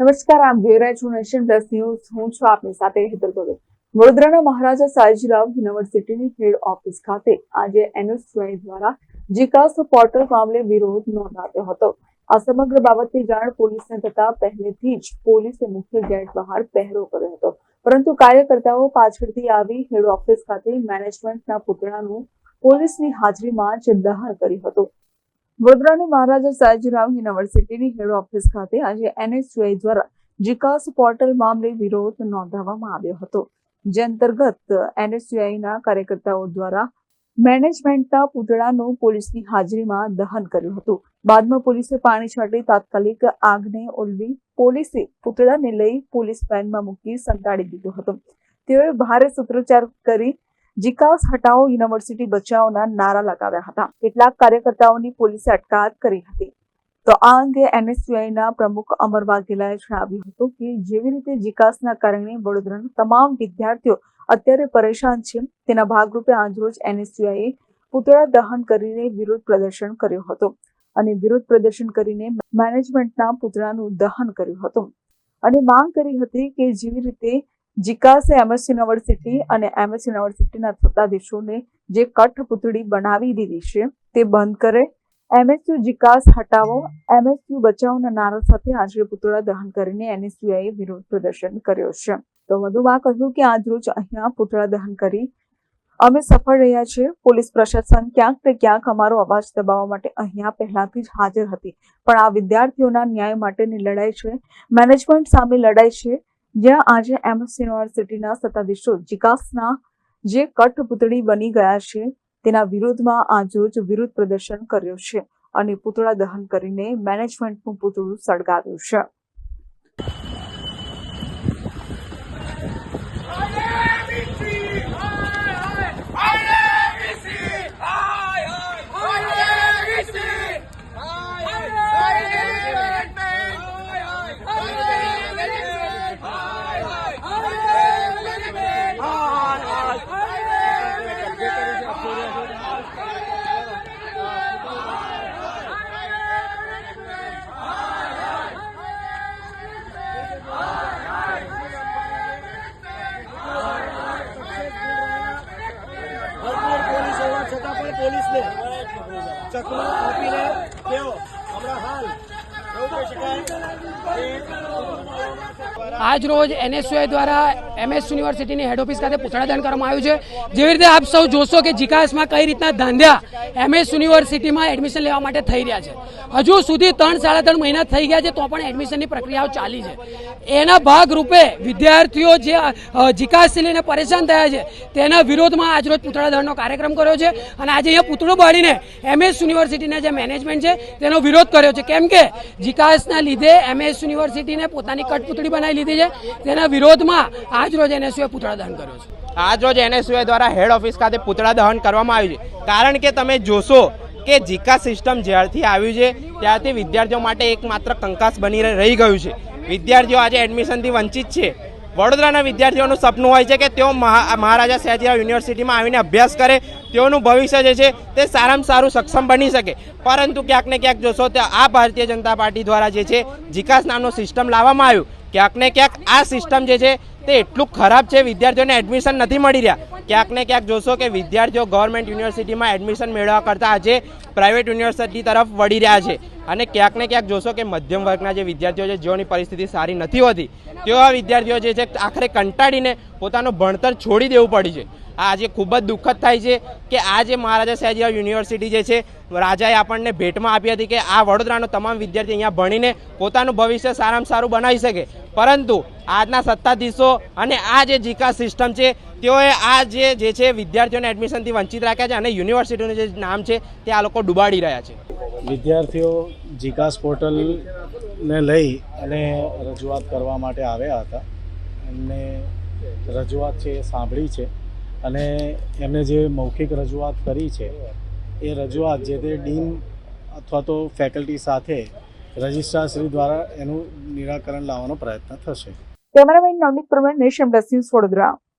નમસ્કાર આપ જોઈ રહ્યા છો નેશન પ્લસ ન્યૂઝ. હું છું આપની સાથે હેતલ ભગત. વડોદરાના મહારાજા સાયજીરાવ યુનિવર્સિટીની હેડ ઓફિસ ખાતે આજે એનએસયુઆઈ દ્વારા જીકાસ પોર્ટલ મામલે વિરોધ નોંધાવ્યો હતો. આ સમગ્ર બાબતની જાણ પોલીસને થતા પહેલેથી જ પોલીસે મુખ્ય ગેટ બહાર પહેરો કર્યો હતો. પરંતુ કાર્યકર્તાઓ પાછળથી આવી હેડ ઓફિસ ખાતે મેનેજમેન્ટના પુતળાનું પોલીસની હાજરીમાં જ દહન કર્યું હતું. વડોદરાની મહારાજા સયાજીરાવ યુનિવર્સિટીની હેડ ઓફિસ ખાતે આજે એનએસયુઆઈ દ્વારા જીકાસ પોર્ટલ મામલે વિરોધ નોંધાવવામાં આવ્યો હતો, જે અંતર્ગત એનએસયુઆઈના કાર્યકર્તાઓ દ્વારા મેનેજમેન્ટના પૂતળાનું પોલીસની હાજરીમાં દહન કર્યું હતું. બાદમાં પોલીસે પાણી છાંટી તાત્કાલિક આગને ઓલવી પોલીસે પૂતળાને લઈ પોલીસ વેનમાં મૂકી સંતાડી દીધો હતો. તેઓએ ભારે સૂત્રોચ્ચાર કરી જીકાસ હટાવો યુનિવર્સિટી બચાવોના નારા લગાવ્યા હતા. કેટલાક કાર્યકર્તાઓની પોલીસે અટકાયત કરી હતી. તો આ અંગે એનએસયુઆઈના પ્રમુખ અમર વાઘેલાએ જણાવ્યું હતું કે જેવી રીતે જીકાસના કારણે વડોદરાના તમામ વિદ્યાર્થીઓ અત્યારે પરેશાન છે, તેના ભાગરૂપે આજરોજ એનએસયુઆઈએ પૂતળા દહન કરીને વિરોધ પ્રદર્શન કર્યું હતું અને વિરોધ પ્રદર્શન કરીને મેનેજમેન્ટના પૂતળાનું દહન કર્યું હતું. અને માંગ કરી હતી કે જેવી રીતે જીકાસે એમએસ યુનિવર્સિટી અને એમએસ યુનિવર્સિટીના સત્તાધીશોને જે કઠપૂતળી બનાવી દીધી છે, તે બંધ કરે. એમએસયુ જીકાસ હટાવો, એમએસયુ બચાવના નારા સાથે આજે પૂતળા દહન કરીને એનએસયુઆઈએ વિરોધ પ્રદર્શન કર્યો છે. તો વધુમાં કહ્યું કે આજરોજ અહીંયા પૂતળા દહન કરી અમે સફળ રહ્યા છીએ. પોલીસ પ્રશાસન ક્યાંક ને ક્યાંક અમારો અવાજ દબાવવા માટે અહીંયા પહેલાથી જ હાજર હતી. પણ આ વિદ્યાર્થીઓના ન્યાય માટેની લડાઈ છે. મેનેજમેન્ટ સામે લડાઈ છે. જ્યાં આજે એમએસ યુનિવર્સિટીના સત્તાધીશો જીકાસના જે કઠપૂતળી બની ગયા છે, તેના વિરોધમાં આજરોજ વિરોધ પ્રદર્શન કર્યો છે અને પૂતળા દહન કરીને મેનેજમેન્ટનું પૂતળું સળગાવ્યું છે. પોલીસને ચકમા આપીને તેઓ હમણાં હાલ આજ રોજ એનએસયુઆઈ દ્વારા એમએસ યુનિવર્સિટીની હેડ ઓફિસ ખાતે પૂતળાદાન કરવામાં આવ્યું છે. જેવી રીતે આપ સૌ જોશો કે જીકાસમાં કઈ રીતના ધાંધ્યા એમએસ યુનિવર્સિટીમાં એડમિશન લેવા માટે થઈ રહ્યા છે. હજુ સુધી ત્રણ સાડા ત્રણ મહિના થઈ ગયા છે, તો પણ એડમિશનની પ્રક્રિયાઓ ચાલી છે. એના ભાગરૂપે વિદ્યાર્થીઓ જે જીકાસથી લઈને પરેશાન થયા છે, તેના વિરોધમાં આજરોજ પૂતળાદાનનો કાર્યક્રમ કર્યો છે. અને આજે અહીંયા પૂતળું બાળીને એમએસ યુનિવર્સિટીના જે મેનેજમેન્ટ છે, તેનો વિરોધ કર્યો છે. કેમ કે જીકાસના લીધે એમએસ યુનિવર્સિટીને પોતાની કટપુતળી બનાવી લીધી છે. તેના વિરોધમાં આજ રોજ એનએસયુએ પૂતળાદાન કર્યો છે. આજ રોજ એનએસયુએ દ્વારા હેડ ઓફિસ ખાતે પૂતળા દહન કરવામાં આવ્યું છે. કારણ કે તમે જોશો કે જીકા સિસ્ટમ જ્યારથી આવ્યું છે, ત્યારથી વિદ્યાર્થીઓ માટે એકમાત્ર કંકાસ બની રહી ગયું છે. વિદ્યાર્થીઓ આજે એડમિશનથી વંચિત છે. વડોદરાના વિદ્યાર્થીઓનું સપનું હોય છે કે તેઓ મહા- મહારાજા સયાજીરાવ યુનિવર્સિટીમાં આવીને અભ્યાસ કરે, તેઓનું ભવિષ્ય જે છે તે સારામાં સારું સક્ષમ બની શકે. પરંતુ ક્યાંક ને ક્યાંક જોશો તો આ ભારતીય જનતા પાર્ટી દ્વારા જે છે જીકાસ નામનો સિસ્ટમ લાવવામાં આવ્યું. ક્યાંક ને ક્યાંક આ સિસ્ટમ જે છે તે એટલું ખરાબ છે વિદ્યાર્થીઓને એડમિશન નથી મળી રહ્યા. ક્યાંક ને ક્યાંક જોશો કે વિદ્યાર્થીઓ ગવર્મેન્ટ યુનિવર્સિટીમાં એડમિશન મેળવવા કરતાં આજે પ્રાઇવેટ યુનિવર્સિટી તરફ વળી રહ્યા છે. અને ક્યાંક ને ક્યાંક જોશો કે મધ્યમ વર્ગના જે વિદ્યાર્થીઓ છે, જેઓની પરિસ્થિતિ સારી નથી હોતી તેવા વિદ્યાર્થીઓ જે છે આખરે કંટાળીને પોતાનું ભણતર છોડી દેવું પડી છે. આજે ખૂબ જ દુઃખદ થાય છે કે આ જે મહારાજા સયાજીરાવ યુનિવર્સિટી જે છે, રાજાએ આપણને ભેટમાં આપી હતી કે આ વડોદરાનો તમામ વિદ્યાર્થી અહીંયા ભણીને પોતાનું ભવિષ્ય સારામાં સારું બનાવી શકે. પરંતુ આજના સત્તાધીશો અને આ જે જીકા સિસ્ટમ છે તેઓએ આ જે જે છે વિદ્યાર્થીઓને એડમિશનથી વંચિત રાખ્યા છે અને યુનિવર્સિટીનું જે નામ છે તે આ લોકો ડૂબાડી રહ્યા છે. વિદ્યાર્થીઓ જીકાસ પોર્ટલને લઈ અને રજૂઆત કરવા માટે આવ્યા હતા. એમને રજૂઆત છે એ સાંભળી છે અને એમને જે મૌખિક રજૂઆત કરી છે એ રજૂઆત જે તે ડીન અથવા તો ફેકલ્ટી સાથે રજિસ્ટ્રારશ્રી દ્વારા એનું નિરાકરણ લાવવાનો પ્રયત્ન થશે. Cameraman Navneet Pravin Nation Plus News Vadodara.